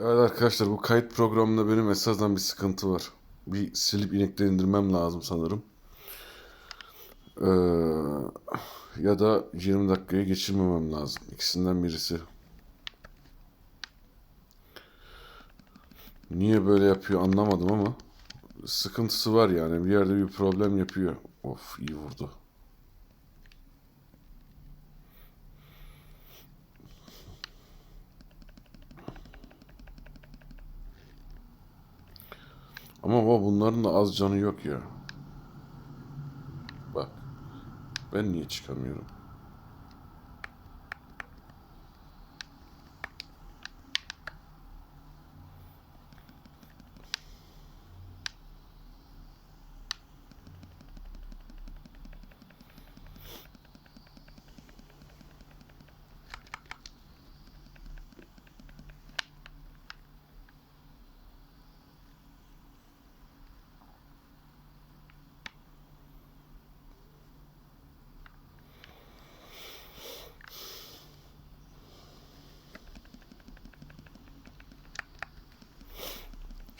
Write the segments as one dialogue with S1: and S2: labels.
S1: Evet arkadaşlar bu kayıt programında benim esasdan bir sıkıntı var. Bir silip inekleri indirmem lazım sanırım. Ee, ya da 20 dakikayı geçirmemem lazım. İkisinden birisi. Niye böyle yapıyor anlamadım ama sıkıntısı var yani. Bir yerde bir problem yapıyor. Of iyi vurdu. Ama bunların da az canı yok ya. Bak. Ben niye çıkamıyorum?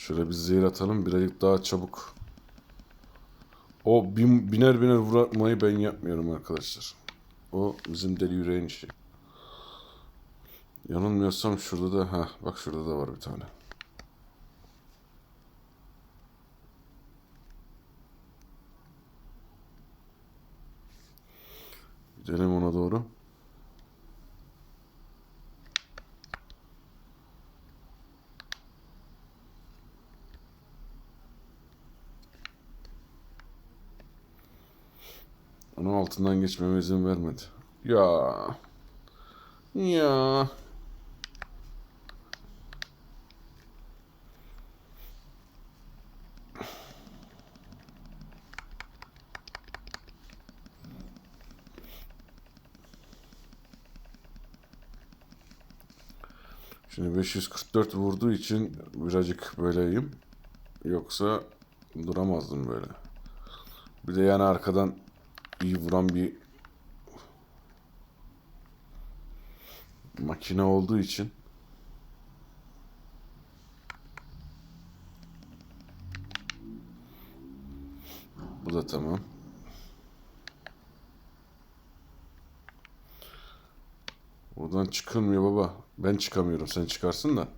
S1: Şöyle bir zehir atalım birazcık daha çabuk. O bin, biner biner vurmayı ben yapmıyorum arkadaşlar. O bizim deli yüreğin işi. Yanılmıyorsam şurada da ha bak şurada da var bir tane. Gidelim ona doğru. Onun altından geçmeme izin vermedi. Ya. Ya. Şimdi 544 vurduğu için birazcık böyleyim. Yoksa duramazdım böyle. Bir de yani arkadan iyi vuran bir makine olduğu için bu da tamam. Buradan çıkılmıyor baba. Ben çıkamıyorum. Sen çıkarsın da.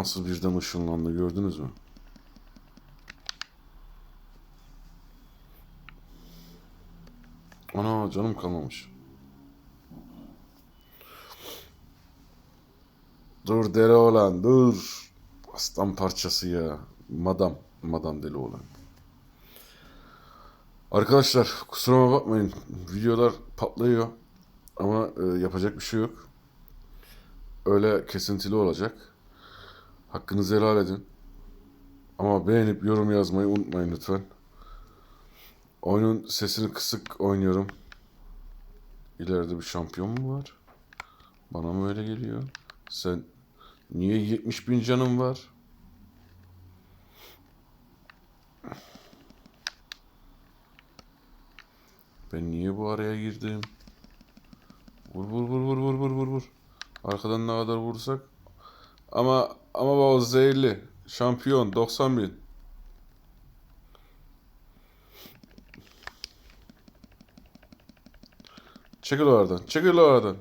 S1: Nasıl birden ışınlandı gördünüz mü? Ana canım kalmamış. Dur deli olan dur. Aslan parçası ya. Madam. Madam deli olan. Arkadaşlar kusuruma bakmayın. Videolar patlıyor. Ama e, yapacak bir şey yok. Öyle kesintili olacak. Hakkınızı helal edin. Ama beğenip yorum yazmayı unutmayın lütfen. Oyunun sesini kısık oynuyorum. İleride bir şampiyon mu var? Bana mı öyle geliyor? Sen niye 70 bin canın var? Ben niye bu araya girdim? Vur vur vur vur vur vur vur vur. Arkadan ne kadar vursak ama ama baba zehirli. Şampiyon 90 bin. Çekil oradan. Çekil oradan.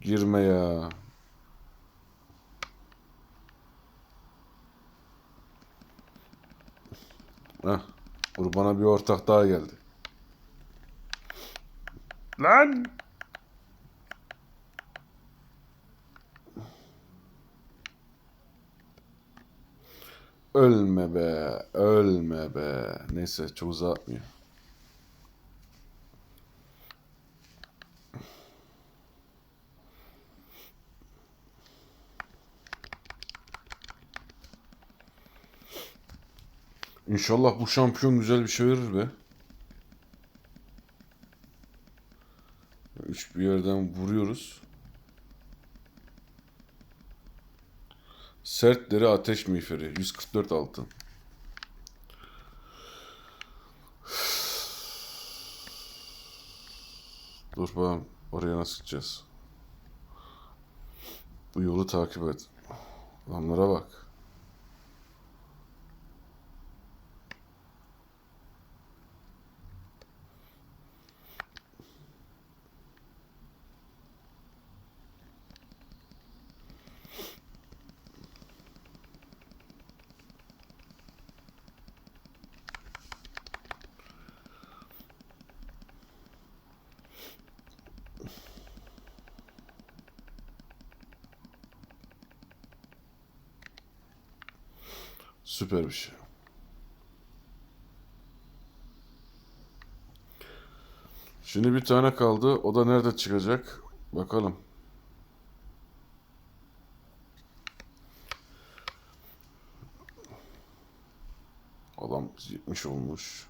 S1: Girme ya. Heh. Kurbana bir ortak daha geldi. Lan! Ölme be, ölme be. Neyse çok uzatmıyor. İnşallah bu şampiyon güzel bir şey verir be. Üç bir yerden vuruyoruz. Sert deri ateş miğferi. 144 altın. Dur bakalım oraya nasıl gideceğiz? Bu yolu takip et. Adamlara bak. Süper bir şey. Şimdi bir tane kaldı. O da nerede çıkacak? Bakalım. Adam 70 olmuş.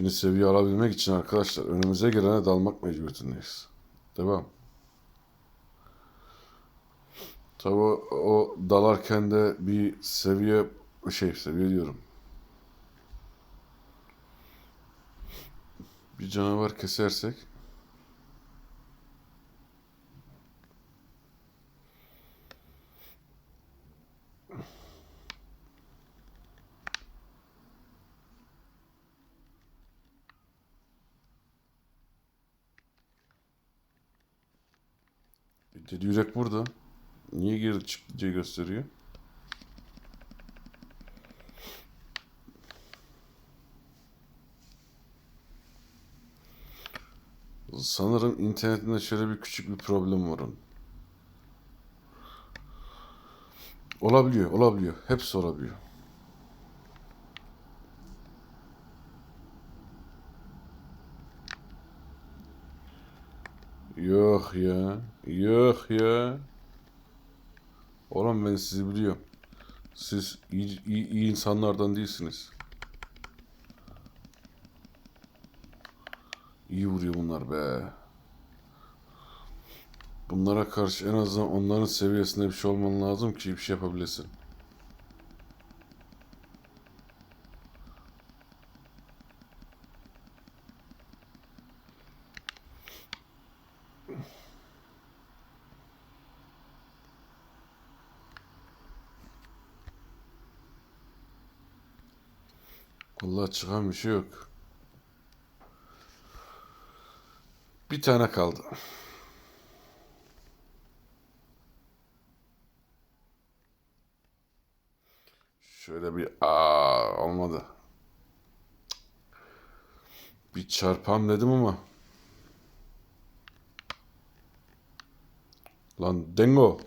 S1: Şimdi seviye alabilmek için arkadaşlar önümüze gelene dalmak mecburiyetindeyiz. Devam. Tabi o, o dalarken de bir seviye şey seviye diyorum. Bir canavar kesersek Dedi yürek burada. Niye geri çıktı diye gösteriyor. Sanırım internetinde şöyle bir küçük bir problem var onun. Olabiliyor, olabiliyor. Hepsi olabiliyor. Yok ya. Yok ya. Oğlum ben sizi biliyorum. Siz iyi, iyi, iyi insanlardan değilsiniz. İyi vuruyor bunlar be. Bunlara karşı en azından onların seviyesinde bir şey olman lazım ki bir şey yapabilesin. Vallahi çıkan bir şey yok. Bir tane kaldı. Şöyle bir aa olmadı. Bir çarpam dedim ama. Lan Dengo.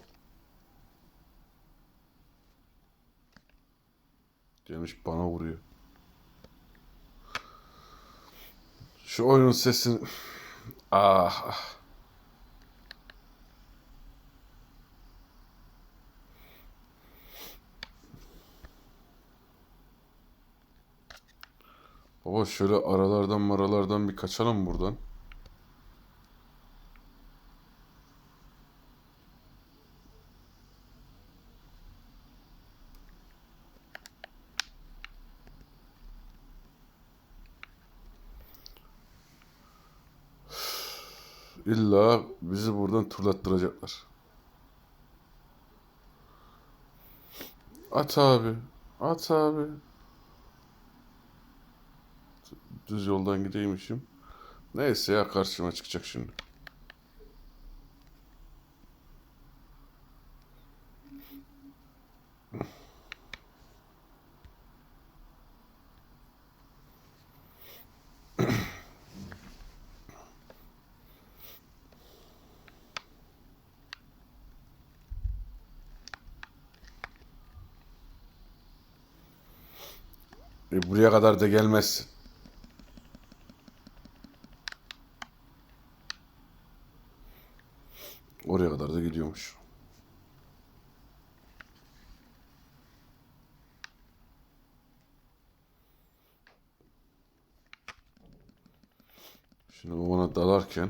S1: Gelmiş bana vuruyor. Şu oyunun sesini... Ah, ah. Baba şöyle aralardan maralardan bir kaçalım buradan. İlla bizi buradan turlattıracaklar. At abi. At abi. Düz yoldan gideymişim. Neyse ya karşıma çıkacak şimdi. E, buraya kadar da gelmezsin. Oraya kadar da gidiyormuş. Şimdi o bana dalarken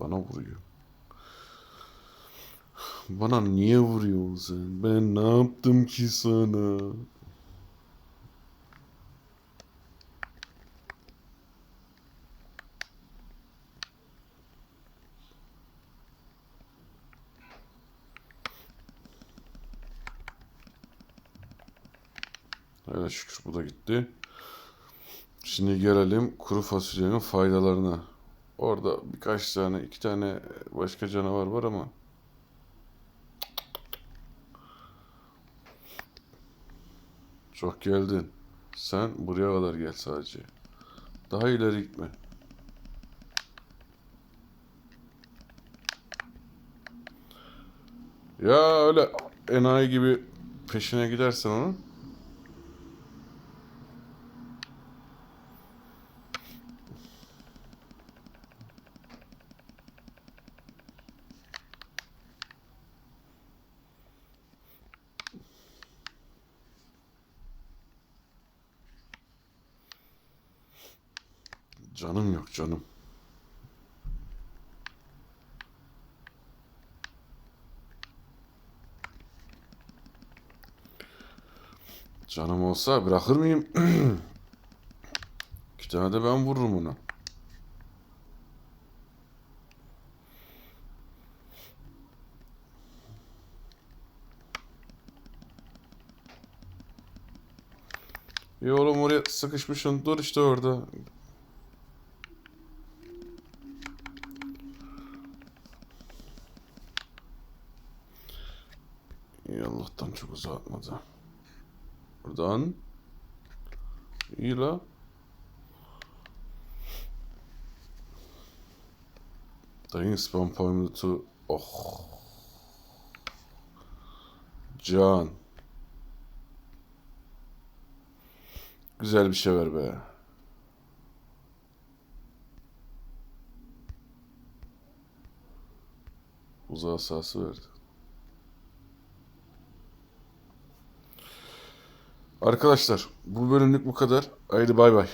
S1: bana vuruyor. Bana niye vuruyorsun sen? Ben ne yaptım ki sana? Hele şükür bu da gitti. Şimdi gelelim kuru fasulyenin faydalarına. Orada birkaç tane, iki tane başka canavar var ama çok geldin. Sen buraya kadar gel sadece. Daha ileri gitme. Ya öyle enayi gibi peşine gidersen onun Canım yok canım. Canım olsa bırakır mıyım? İki tane de ben vururum ona. Ya oğlum oraya sıkışmışsın. Dur işte orada. İyi Allah'tan çok uzatmadı. Buradan. La. Dayın spam point'u. Oh. Can. Güzel bir şey ver be. Uzağa sahası verdi. Arkadaşlar bu bölümlük bu kadar. Haydi bay bay.